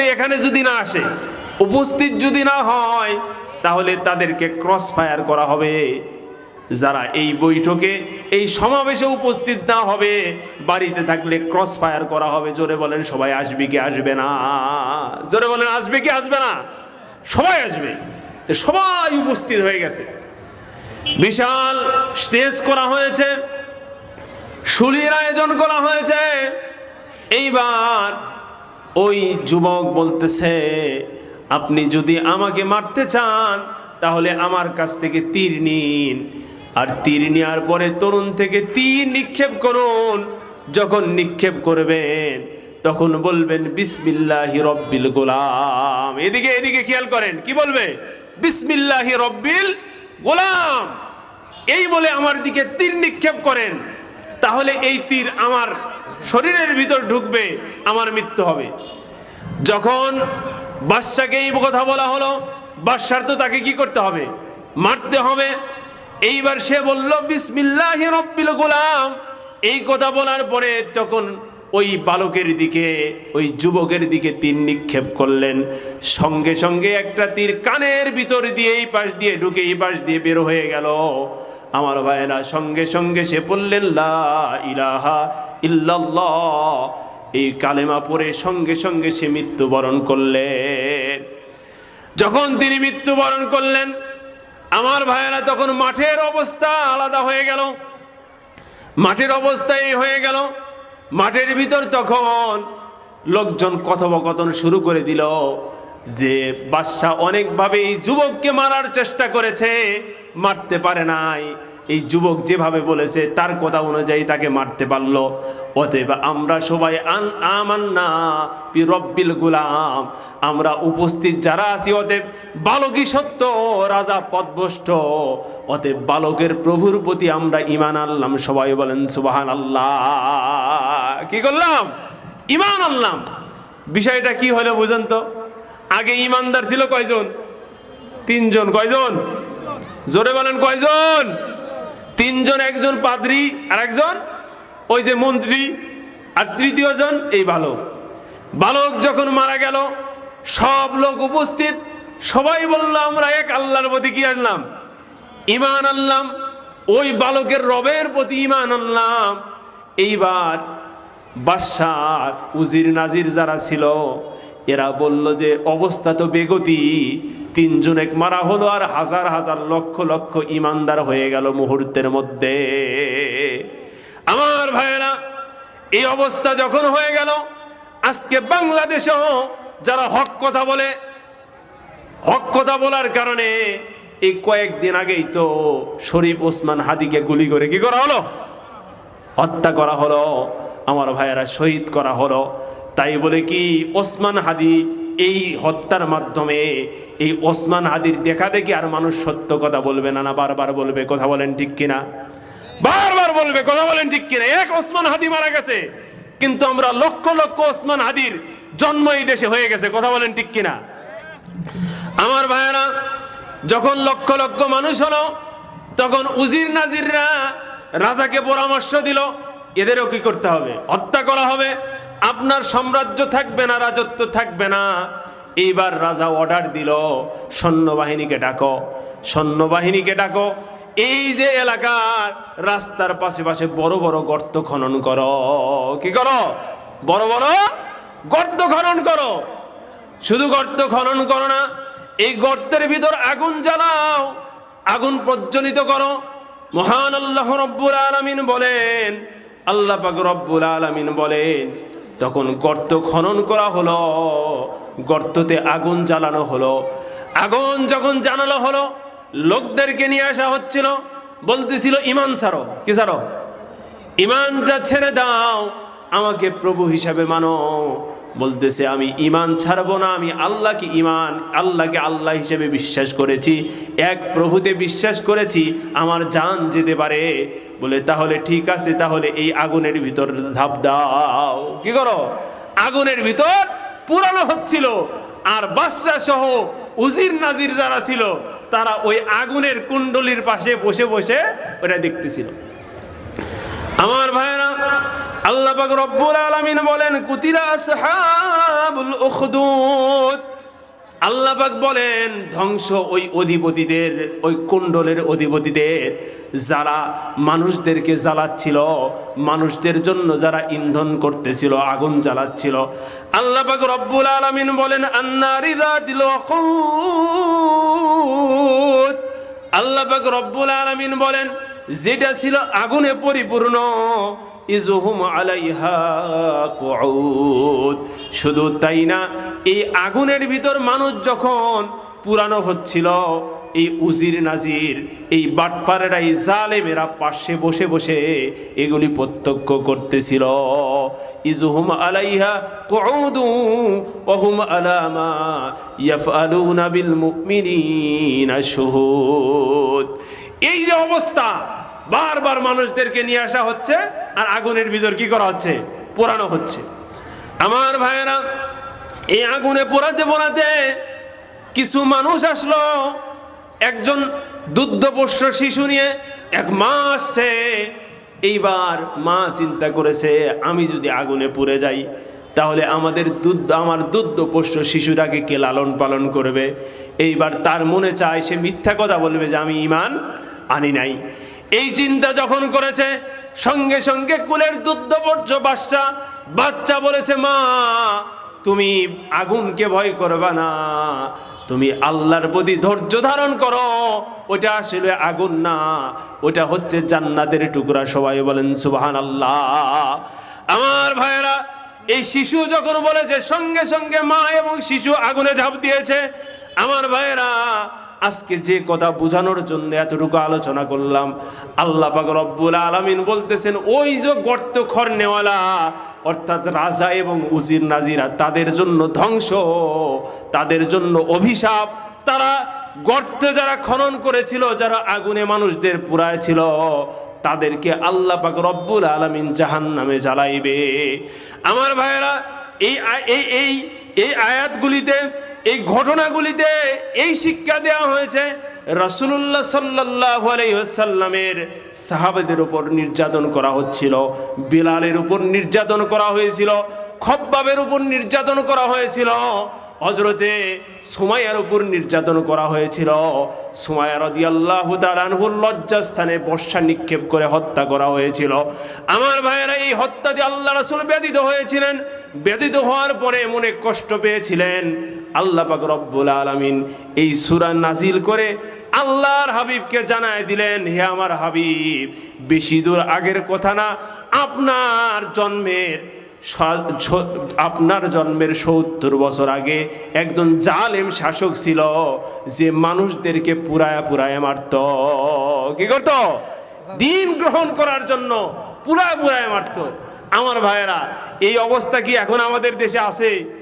যে এখানে যদি না আসে, উপস্থিত যদি না হয়, তাহলে তাদেরকে ক্রস ফায়ার করা হবে। যারা এই বৈঠকে, এই সমাবেশে উপস্থিত না হবে, বাড়িতে থাকলে ক্রস ফায়ার করা হবে। জোরে বলেন, সবাই আসবে কি আসবে না? জোরে বলেন, আসবে কি আসবে না? সবাই আসবে। সবাই উপস্থিত হয়ে গেছে। বিশাল স্টেজ করা হয়েছে। শুলির আয়োজন করা হয়েছে। এইবার ওই যুবক বলতেছে, আপনি যদি আমাকে মারতে চান, তাহলে আমার কাছ থেকে তীর নিন। আর তীর নেওয়ার পরে তরুণ থেকে তীর নিক্ষেপ করুন। যখন নিক্ষেপ করবেন, তখন বলবেন, বিসমিল্লাহি রব্বিল গোলাম। এদিকে এদিকে খেয়াল করেন, কি বলবে? বিসমিল্লাহি রব্বিল গোলাম। এই বলে আমার দিকে তীর নিক্ষেপ করেন। তাহলে এই তীর আমার শরীরের ভিতর ঢুকবে, আমার মৃত্যু হবে। যখন বাদশাকে এই কথা বলা হলো, বাদশার তো তাকে কি করতে হবে? মারতে হবে। এইবার সে বলল, বিসমিল্লাহ রব্বিল গোলাম। এই কথা বলার পরে তখন ওই বালকের দিকে, ওই যুবকের দিকে তীর নিক্ষেপ করলেন, সঙ্গে সঙ্গে একটা তীর কানের ভিতর দিয়ে এই পাশ দিয়ে ঢুকে এই পাশ দিয়ে বের হয়ে গেল। আমার ভাইয়েরা সঙ্গে সঙ্গে সে বললেন, লা ইলাহা ইল্লাল্লাহ। এই কালেমা পরে সঙ্গে সঙ্গে সে মৃত্যুবরণ করলেন। যখন তিনি মৃত্যুবরণ করলেন, আমার ভাইয়েরা তখন মাঠের অবস্থা আলাদা হয়ে গেল। মাঠের অবস্থা এই হয়ে গেল। মাঠের ভিতর তখন লোকজন কথোপকথন শুরু করে দিল। যে বাদশাহ অনেকভাবে এই যুবককে মারার চেষ্টা করেছে, মারতে পারে নাই। এই যুবক যেভাবে বলেছে, তার কথা অনুযায়ী তাকে মারতে পারল। অতএব আমরা সবাই আন আমান্না রব্বিল গুলাম। আমরা উপস্থিত যারা আছি, অতএব বালকই সত্য, রাজা পদভষ্ট অতএব বালকের প্রভুর প্রতি আমরা ইমান আনলাম। সবাই বলেন সুবাহান আল্লাহ কি করলাম? ইমান আনলাম। বিষয়টা কি হলো বুঝেন তো? আগে ইমানদার ছিল কয়জন? তিনজন। কয়জন? জোরে বলেন, কয়জন? তিনজন, একজন পাদ্রি আর একজন ওই যে মন্ত্রী। আর তৃতীয় জন এই বালক। বালক যখন মারা গেল, সব লোক উপস্থিত। সবাই বলল, আমরা এক আল্লাহর প্রতি কি আনলাম? ইমান আনলাম। ওই বালকের রবের প্রতি ইমান আনলাম। এইবার বাদশার উজির নাজির যারা ছিল এরা বলল যে, অবস্থা তো বেগতি। তিনজন এক মারা হলো আর হাজার হাজার লক্ষ লক্ষ ইমানদার হয়ে গেল মুহূর্তের মধ্যে। আমার ভাইয়েরা, এই অবস্থা যখন হয়ে গেল, আজকে বাংলাদেশেও যারা হক কথা বলে, হক কথা বলার কারণে এই কয়েকদিন আগেই তো শরীফ ওসমান হাদিকে গুলি করে কি করা হলো? হত্যা করা হলো। আমার ভাইয়েরা, শহীদ করা হলো। তাই বলে কি ওসমান হাদি এই হত্যার মাধ্যমে, এই ওসমান হাদির দেখা দেখি আর মানুষ সত্য কথা বলবে না না বারবার বলবে, কথা বলেন ঠিক কিনা? বারবার বলবে, কথা বলেন ঠিক কিনা? এক ওসমান হাদি মারা গেছে, কিন্তু আমরা লক্ষ লক্ষ ওসমান হাদির জন্ম এই দেশে হয়ে গেছে, কথা বলেন ঠিক কিনা? আমার ভাইয়েরা, যখন লক্ষ লক্ষ মানুষ হলো, তখন উজির নাজিররা রাজাকে পরামর্শ দিল, এদেরও কি করতে হবে? হত্যা করা হবে। আপনার সাম্রাজ্য থাকবে না, রাজত্ব থাকবে না। এইবার রাজা অর্ডার দিল, সৈন্যবাহিনীকে ডাকো সৈন্যবাহিনীকে ডাকো। এই যে এলাকার রাস্তার পাশে পাশে বড় বড় গর্ত খনন করো। কি করো? বড় বড় গর্ত খনন করো। শুধু গর্ত খনন করো না, এই গর্তের ভিতর আগুন জ্বালাও, আগুন প্রজ্বলিত করো। মহান আল্লাহ রব্বুল আলামিন বলেন, আল্লাহ পাক রব্বুল আলামিন বলেন তখন গর্ত খনন করা হলো। গর্ততে আগুন জ্বালানো হলো। আগুন যখন জানানো হলো, লোকদেরকে নিয়ে আসা হচ্ছিল। বলতেছিল, ইমান সারো। কি সারো? ইমানটা ছেড়ে দাও, আমাকে প্রভু হিসাবে মানো। বলতেছে, আমি ইমান ছাড়বো না, আমি আল্লাহকে ইমান, আল্লাহকে আল্লাহ হিসেবে বিশ্বাস করেছি। এক প্রভুতে বিশ্বাস করেছি, আমার জান যেতে পারে। বলে, তাহলে ঠিক আছে, তাহলে এই আগুনের ভিতর ধাপ দাও। কি করো? আগুনের ভিতর পুরানো হচ্ছিল আর বাচ্চা সহ উজির নাজির যারা ছিল, তারা ওই আগুনের কুণ্ডলির পাশে বসে বসে ওটা দেখতেছিল। আমার ভাইয়েরা, আল্লাহ পাক রব্বুল আলামিন বলেন কুতিলা আসহাবুল উখদুদ। আল্লাহ পাক বলেন, ধ্বংস ওই অধিপতিদের, ওই কুণ্ডলের অধিপতিদের যারা মানুষদেরকে জ্বালাচ্ছিল, মানুষদের জন্য যারা ইন্ধন করতেছিল, আগুন জ্বালাচ্ছিল। আল্লাহ পাক রব্বুল আলামিন বলেন, আন্নারি যাতিল ওয়াকুদ আল্লাহ রব্বুল আলামিন বলেন, যেটা ছিল আগুনে পরিপূর্ণ ইজহুম আলাইহা কুউদ। শুধু তাই না, এই আগুনের ভিতর মানুষ যখন পুরানো হচ্ছিল, এই উজির নাজির, এই বাটপারেরা এই জালেমেরা পাশে বসে বসে এগুলি প্রত্যক্ষ করতেছিল। ইজহুম আলাইহা কুউদু ওহুম আলামা ইয়াফআলুনা বিল মুমিনিনা শুহুদ। এই যে অবস্থা বারবার মানুষদেরকে নিয়ে আসা হচ্ছে আর আগুনের ভিতর কি করা হচ্ছে? পোড়ানো হচ্ছে। আমার ভাইয়েরা, এই আগুনে পোড়াতে পোড়াতে কিছু মানুষ আসলো, একজন দুগ্ধপোষ্য শিশু নিয়ে এক মা আসছে। এইবার মা চিন্তা করেছে, আমি যদি আগুনে পুড়ে যাই, তাহলে আমাদের দুধ, আমার দুগ্ধপোষ্য শিশুটাকে কে লালন পালন করবে? এইবার তার মনে চায়, সে মিথ্যা কথা বলবে যে আমি ইমান আনি নাই। এই চিন্তা যখন করেছে, সঙ্গে সঙ্গে কুলের দুগ্ধপোষ্য বাচ্চা বাচ্চা বলেছে, মা, তুমি আগুনকে ভয় করবা না। তুমি আল্লাহর প্রতি ধৈর্য ধারণ করো। ওটা আসলে আগুন না। ওটা হচ্ছে জান্নাতের টুকরা। সবাই বলেন সুবাহান আল্লাহ আমার ভাইয়েরা, এই শিশু যখন বলেছে, সঙ্গে সঙ্গে মা এবং শিশু আগুনে ঝাঁপ দিয়েছে। আমার ভাইয়েরা আজকে যে কথা বোঝানোর জন্য এতটুকু আলোচনা করলাম, আল্লাহ পাক রব্বুল আলামিন বলতেছেন, ওই যে গর্ত খর নেওয়ালা অর্থাৎ রাজা এবং উজির নাজিরা, তাদের জন্য ধ্বংস, তাদের জন্য অভিশাপ, তারা গর্তে যারা খনন করেছিল, যারা আগুনে মানুষদের পুরায় ছিল, তাদেরকে আল্লাহ পাক রব্বুল আলামিন জাহান নামে জ্বালাইবে। আমার ভাইয়েরা এই এই এই আয়াতগুলিতে এই ঘটনাগুলিতে এই শিক্ষা দেওয়া হয়েছে রাসুলুল্লাহ সাল্লাহ আলাইসাল্লামের সাহাবেদের উপর নির্যাতন করা হচ্ছিল, বিলালের উপর নির্যাতন করা হয়েছিল, খব্বাবের উপর নির্যাতন করা হয়েছিল। হজরতে সুমাইয়ার উপর নির্যাতন করা হয়েছিল। সুমাইয়া রদি আল্লাহ তালানহুর লজ্জাস্থানে বর্ষা নিক্ষেপ করে হত্যা করা হয়েছিল। আমার ভাইয়েরা, এই হত্যা দিয়ে আল্লাহ রাসুল ব্যতীত হয়েছিলেন। ব্যতীত হওয়ার পরে মনে কষ্ট পেয়েছিলেন। আল্লাহ পাক রব্বুল আলামিন এই সূরা নাজিল করে আল্লাহর হাবিবকে জানায় দিলেন, হে আমার হাবিব, বেশি দূর আগের কথা না। আপনার জন্মের আপনার জন্মের সত্তর বছর আগে একজন জালেম শাসক ছিল যে মানুষদেরকে পুরায়া পুরায়া মারত। কি করত? দিন গ্রহণ করার জন্য পুরায় পুরায় মারত। আমার ভাইয়েরা, এই অবস্থা কি এখন আমাদের দেশে আছে?